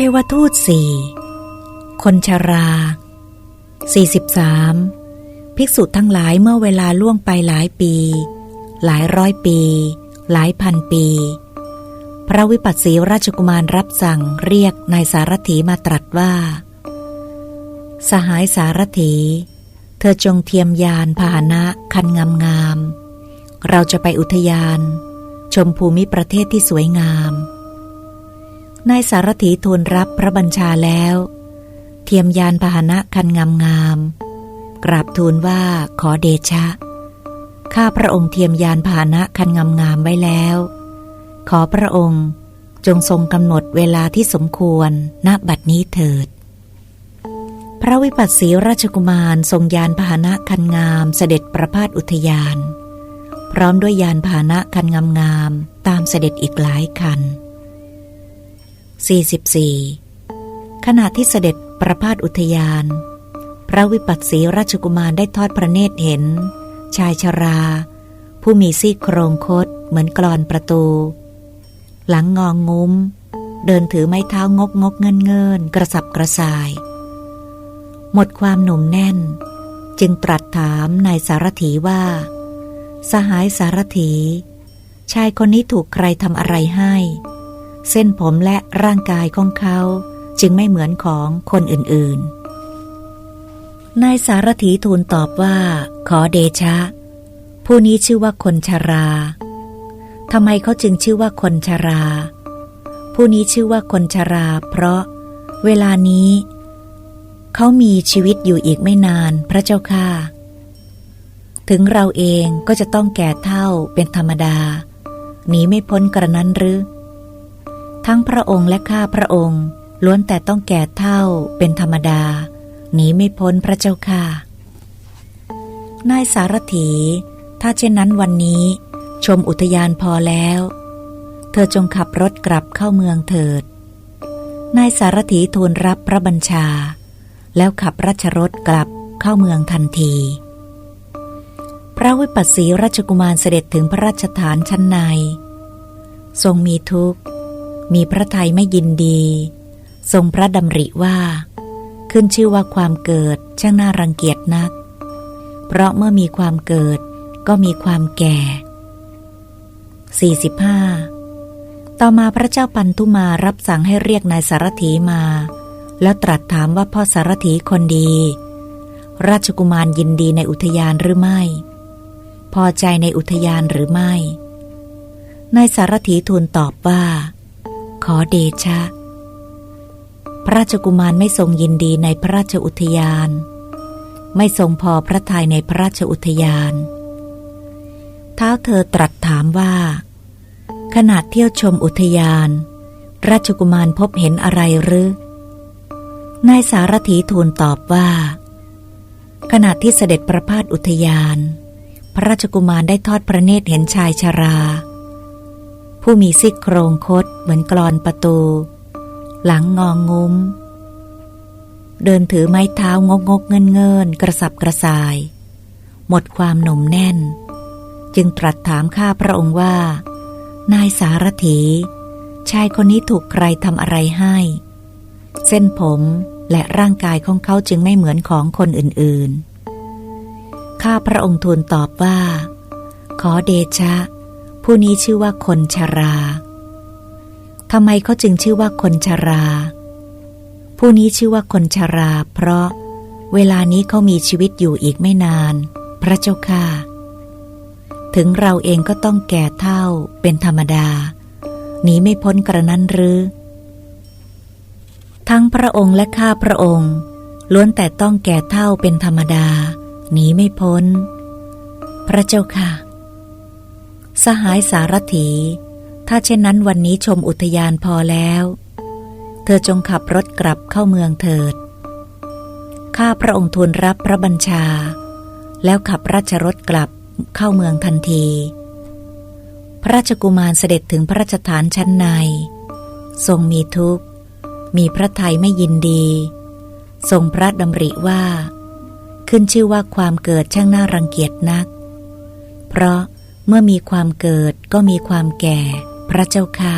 เทวทูตสี่คนชรา 43 ภิกษุทั้งหลายเมื่อเวลาล่วงไปหลายปี หลายร้อยปี หลายพันปี พระวิปัสสีราชกุมารรับสั่งเรียกนายสารถีมาตรัสว่า สหายสารถี เธอจงเทียมยานพาหนะคันงามงาม เราจะไปอุทยาน ชมภูมิประเทศที่สวยงาม นายสารถีทูลรับพระบัญชาแล้ว เทียมยานพาหนะคันงามงามกราบทูลว่าขอเดชะ ข้าพระองค์เทียมยานพาหนะคันงามงามไว้แล้ว ขอพระองค์จงทรงกำหนดเวลาที่สมควรณบัดนี้เถิด พระวิปัสสีราชกุมารทรงยานพาหนะคันงามเสด็จประพาสอุทยาน พร้อมด้วยยานพาหนะคันงามๆตามเสด็จอีกหลายคัน 44. ขณะที่เสด็จประพาสอุทยาน พระวิปัสสีราชกุมารได้ทอดพระเนตรเห็น ชายชรา ผู้มีซี่โครงคดเหมือนกรอนประตู หลังงองงุ้ม เดินถือไม้เท้างกงกเงินเงินกระสับกระส่าย หมดความหนุ่มแน่น จึงตรัสถามนายสารถีว่า สหายสารถี ชายคนนี้ถูกใครทำอะไรให้ เส้นผมและร่างกายของเขาจึงไม่เหมือนของคนอื่นๆ นายสารถีทูลตอบว่า ขอเดชะ ผู้นี้ชื่อว่าคนชรา ทำไมเขาจึงชื่อว่าคนชรา ผู้นี้ชื่อว่าคนชรา เพราะเวลานี้ เขามีชีวิตอยู่อีกไม่นานพระเจ้าค่ะ ถึงเราเองก็จะต้องแก่เท่าเป็นธรรมดา หนีไม่พ้นกระนั้นหรือ ทั้งพระองค์และข้าพระองค์ล้วนแต่ต้องแก่เท่าเป็นธรรมดา หนีไม่พ้นพระเจ้าค่ะ นายสารถี ถ้าเช่นนั้นวันนี้ ชมอุทยานพอแล้ว เธอจงขับรถกลับเข้าเมืองเถิด นายสารถีทูลรับพระบัญชา แล้วขับราชรถกลับเข้าเมืองทันที พระวิปัสสีราชกุมารเสด็จถึงพระราชฐานชั้นใน ทรงมีทุกข์ มีพระทัยไม่ยินดี ทรงพระดำริว่า ขึ้นชื่อว่าความเกิดช่างน่ารังเกียจนัก เพราะเมื่อมีความเกิดก็มีความแก่ 45 ต่อมาพระเจ้าปันทุมารับสั่งให้เรียกนายสารถีมา แล้วตรัสถามว่าพ่อสารถีคนดี ราชกุมารยินดีในอุทยานหรือไม่ พอใจในอุทยานหรือไม่นายสารถีทูลตอบว่า อเดชะ พระราชกุมารไม่ทรงยินดีในพระราชอุทยาน ไม่ทรงพอพระทัยในพระราชอุทยานเท้าเธอตรัสถามว่า ขณะเที่ยวชมอุทยาน ราชกุมารพบเห็นอะไรหรือนายสารถีทูลตอบว่า ขณะที่เสด็จประพาสอุทยาน พระราชกุมารได้ทอดพระเนตรเห็นชายชรา ผู้มีซี่โครงคดเหมือนกรอนประตู หลังงองงุ้ม เดินถือไม้เท้างกงกเงินเงินกระสับกระส่าย หมดความหนุ่มแน่น จึงตรัสถามข้าพระองค์ว่า นายสารถี ชายคนนี้ถูกใครทำอะไรให้ เส้นผมและร่างกายของเขาจึงไม่เหมือนของคนอื่นๆ ข้าพระองค์ทูลตอบว่า ขอเดชะ ผู้นี้ชื่อว่าคนชราทำไมเขาจึงชื่อว่าคนชรา ผู้นี้ชื่อว่าคนชรา เพราะเวลานี้เขามีชีวิตอยู่อีกไม่นาน พระเจ้าค่ะ ถึงเราเองก็ต้องแก่เท่าเป็นธรรมดา หนีไม่พ้นกระนั้นหรือ ทั้งพระองค์และข้าพระองค์ ล้วนแต่ต้องแก่เท่าเป็นธรรมดา หนีไม่พ้น พระเจ้าค่ะ สหายสารถี ถ้าเช่นนั้นวันนี้ชมอุทยานพอแล้ว เธอจงขับรถกลับเข้าเมืองเถิด ข้าพระองค์ทูลรับพระบัญชา แล้วขับราชรถกลับเข้าเมืองทันที พระราชกุมารเสด็จถึงพระราชฐานชั้นใน ทรงมีทุกข์ มีพระทัยไม่ยินดี ทรงพระดำริว่า ขึ้นชื่อว่าความเกิดช่างน่ารังเกียจนัก เพราะ เมื่อมีความเกิดก็มีความแก่ พระเจ้าค่ะ